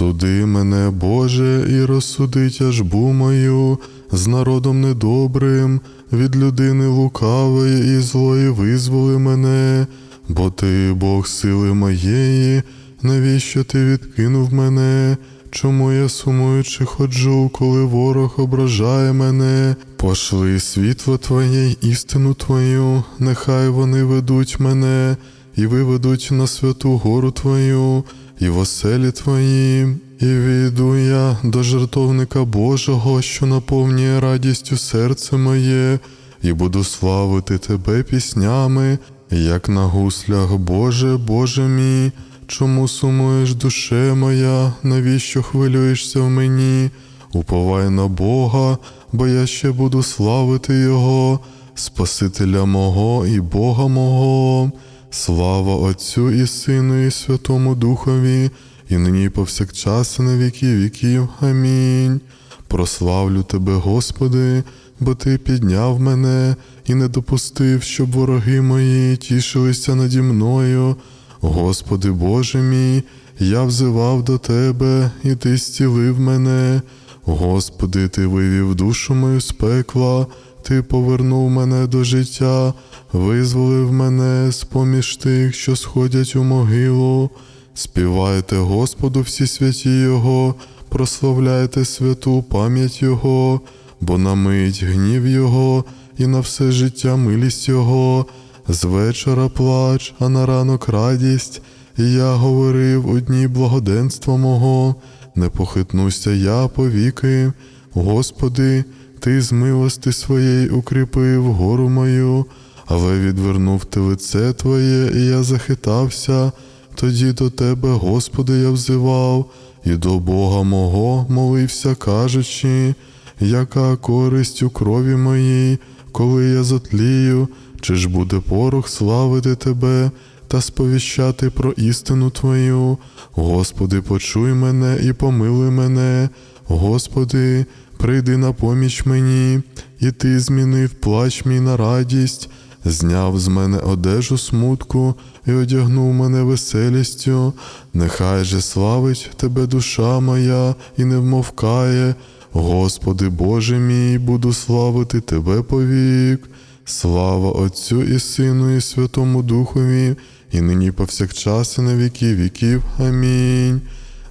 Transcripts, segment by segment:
Суди мене, Боже, і розсуди тяжбу мою з народом недобрим, від людини лукавої і злої визволи мене, бо ти, Бог сили моєї, навіщо ти відкинув мене? Чому я сумуючи ходжу, коли ворог ображає мене? Пошли світло Твоє, істину Твою, нехай вони ведуть мене і виведуть на святу гору Твою, і в оселі Твої. І війду я до жертовника Божого, що наповнює радістю серце моє, і буду славити Тебе піснями, як на гуслях, Боже, Боже мій. Чому сумуєш, душе моя, навіщо хвилюєшся в мені? Уповай на Бога, бо я ще буду славити Його, Спасителя мого і Бога мого. Слава Отцю і Сину, і Святому Духові, і нині повсякчас, і на віки віків. Амінь. Прославлю Тебе, Господи, бо Ти підняв мене і не допустив, щоб вороги мої тішилися наді мною. Господи Боже мій, я взивав до Тебе, і Ти зцілив мене. Господи, Ти вивів душу мою з пекла, Ти повернув мене до життя, визволив мене з поміж тих, що сходять у могилу. Співайте Господу всі святі Його, прославляйте святу пам'ять Його, бо на мить гнів Його і на все життя милість Його. З вечора плач, а на ранок радість, і я говорив у дні благоденства мого, не похитнуся я повіки. Господи, Ти з милости своєї укріпив гору мою, але відвернув ти лице Твоє, і я захитався. Тоді до Тебе, Господи, я взивав, і до Бога мого молився, кажучи, яка користь у крові моїй, коли я затлію, чи ж буде порох славити Тебе та сповіщати про істину Твою? Господи, почуй мене і помилуй мене, Господи, прийди на поміч мені, і Ти змінив плач мій на радість, зняв з мене одежу смутку і одягнув мене веселістю. Нехай же славить Тебе душа моя і не вмовкає. Господи Боже мій, буду славити Тебе повік. Слава Отцю і Сину, і Святому Духові, і нині повсякчас, і на віки віків. Амінь.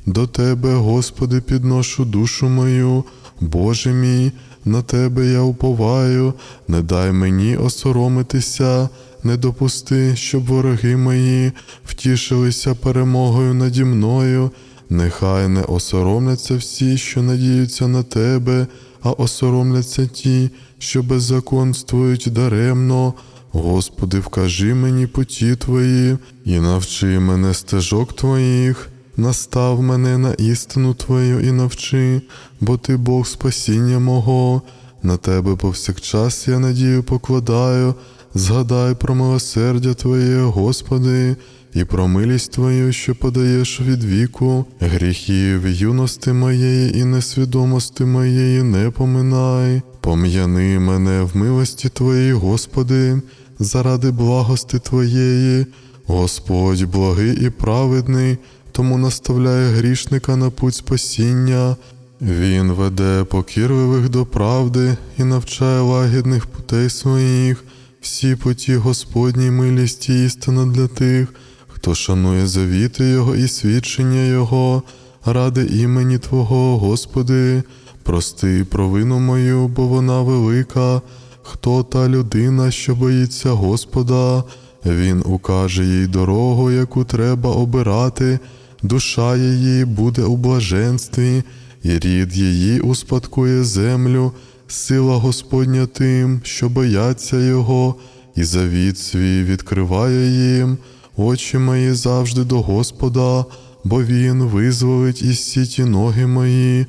До Тебе, Господи, підношу душу мою, Боже мій, на Тебе я уповаю, не дай мені осоромитися, не допусти, щоб вороги мої втішилися перемогою наді мною. Нехай не осоромляться всі, що надіються на Тебе, а осоромляться ті, що беззаконствують даремно. Господи, вкажи мені путі Твої і навчи мене стежок Твоїх, настав мене на істину Твою і навчи, бо Ти Бог спасіння мого, на Тебе повсякчас я надію покладаю, згадай про милосердя Твоє, Господи, і про милість Твою, що подаєш від віку, гріхів юності моєї і несвідомості моєї не поминай. Пом'яни мене в милості Твоїй, Господи, заради благости Твоєї, Господь благий і праведний, тому наставляє грішника на путь спасіння. Він веде покірливих до правди і навчає лагідних путей своїх, всі путі Господній милість і істина для тих, хто шанує завіти Його і свідчення Його, ради імені Твого, Господи, прости провину мою, бо вона велика. Хто та людина, що боїться Господа, Він укаже їй дорогу, яку треба обирати, душа її буде у блаженстві, і рід її успадкує землю, сила Господня тим, що бояться Його, і завіт свій відкриває їм, очі мої завжди до Господа, бо Він визволить із сіті ноги мої.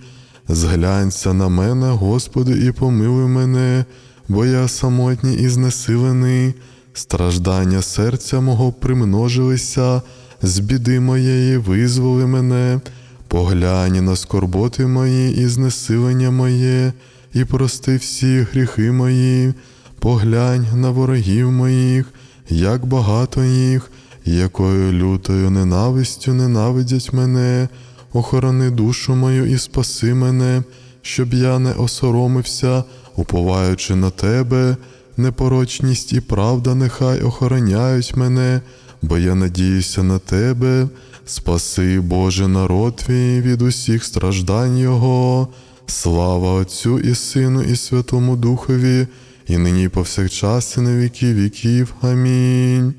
Зглянься на мене, Господи, і помилуй мене, бо я самотній і знесилений, страждання серця мого примножилися, з біди моєї визволи мене, поглянь на скорботи мої і знесилення моє, і прости всі гріхи мої, поглянь на ворогів моїх, як багато їх, якою лютою ненавистю ненавидять мене. охорони душу мою і спаси мене, щоб я не осоромився, уповаючи на тебе, непорочність і правда нехай охороняють мене, бо я надіюся на тебе. Спаси, Боже, народ твій від усіх страждань Його. Слава Отцю і Сину, і Святому Духові, і нині повсякчас, і на віки віків. Амінь.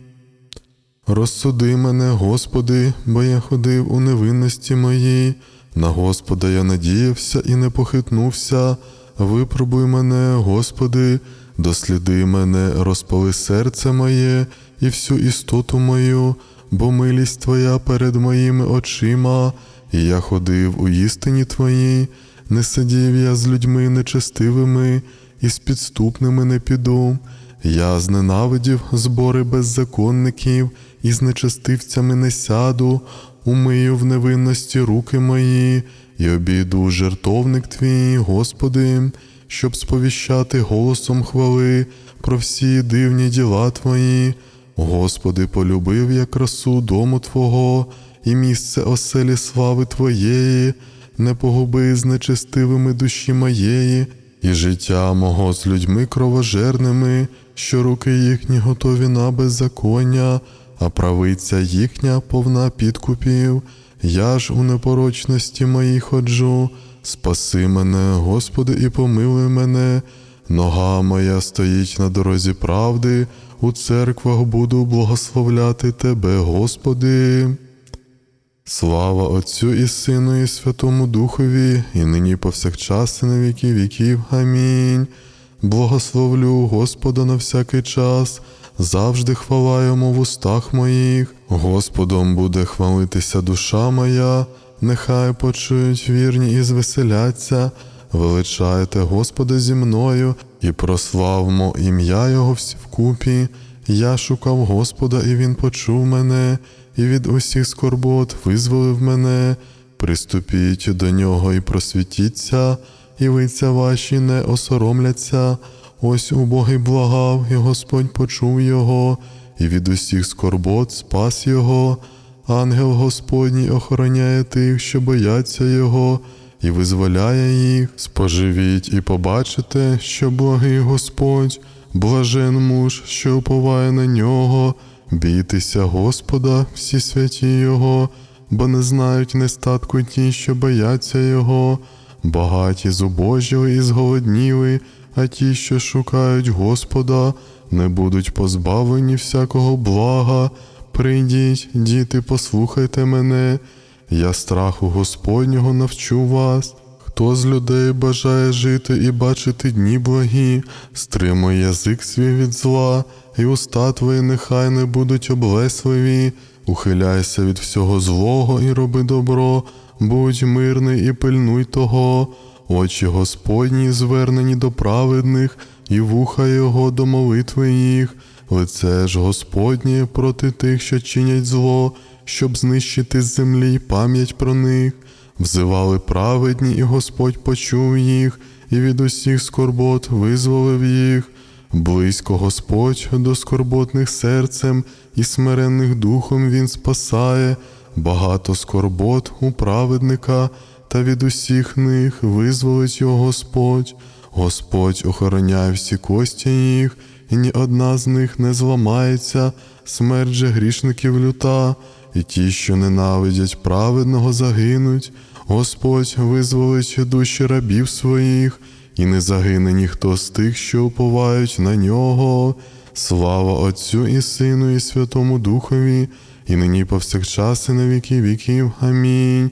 Розсуди мене, Господи, бо я ходив у невинності моїй. На Господа я надіявся і не похитнувся. Випробуй мене, Господи, досліди мене, розпали серце моє і всю істоту мою, бо милість Твоя перед моїми очима, і я ходив у істині Твоїй, не сидів я з людьми нечестивими, і з підступними не піду. Я зненавидів збори беззаконників, і з нечестивцями не сяду, умию в невинності руки мої, і обійду жертовник твій, Господи, щоб сповіщати голосом хвали про всі дивні діла Твої. Господи, полюбив я красу дому Твого і місце оселі слави Твоєї, не погуби з нечестивими душі моєї, і життя мого з людьми кровожерними, що руки їхні готові на беззаконня, а правиця їхня повна підкупів. Я ж у непорочності моїй ходжу. Спаси мене, Господи, і помилуй мене. Нога моя стоїть на дорозі правди, у церквах буду благословляти Тебе, Господи. Слава Отцю і Сину, і Святому Духові, і нині повсякчас, і на віки віків. Амінь. Благословлю Господа на всякий час, завжди хвала йому в устах моїх. Господом буде хвалитися душа моя, нехай почують вірні і звеселяться. Величайте Господа зі мною і прославмо ім'я Його всі вкупі. Я шукав Господа, і Він почув мене, і від усіх скорбот визволив мене. Приступіть до нього і просвітіться, і вийця ваші не осоромляться. Ось убогий благав, і Господь почув його, і від усіх скорбот спас його. Ангел Господній охороняє тих, що бояться Його, і визволяє їх. Споживіть і побачите, що благий Господь, блажен муж, що уповає на нього. Бійтеся Господа, всі святі Його, бо не знають нестатку ті, що бояться Його, багаті зубожіли і зголодніли, а ті, що шукають Господа, не будуть позбавлені всякого блага. Прийдіть, діти, послухайте мене, я страху Господнього навчу вас. Хто з людей бажає жити і бачити дні благі, стримуй язик свій від зла, і уста твої нехай не будуть облесливі, ухиляйся від всього злого і роби добро, будь мирний і пильнуй того, очі Господні звернені до праведних, і вуха Його до молитви їх. Лице ж Господнє проти тих, що чинять зло, щоб знищити з землі пам'ять про них. Взивали праведні, і Господь почув їх, і від усіх скорбот визволив їх. Близько Господь до скорботних серцем і смиренних духом Він спасає, багато скорбот у праведника, та від усіх них визволить його Господь. Господь охороняє всі кості їх, і ні одна з них не зламається, смерть же грішників люта, і ті, що ненавидять праведного, загинуть. Господь визволить душі рабів своїх, і не загине ніхто з тих, що уповають на нього. Слава Отцю і Сину, і Святому Духові, і нині повсякчас, і на віки віків. Амінь.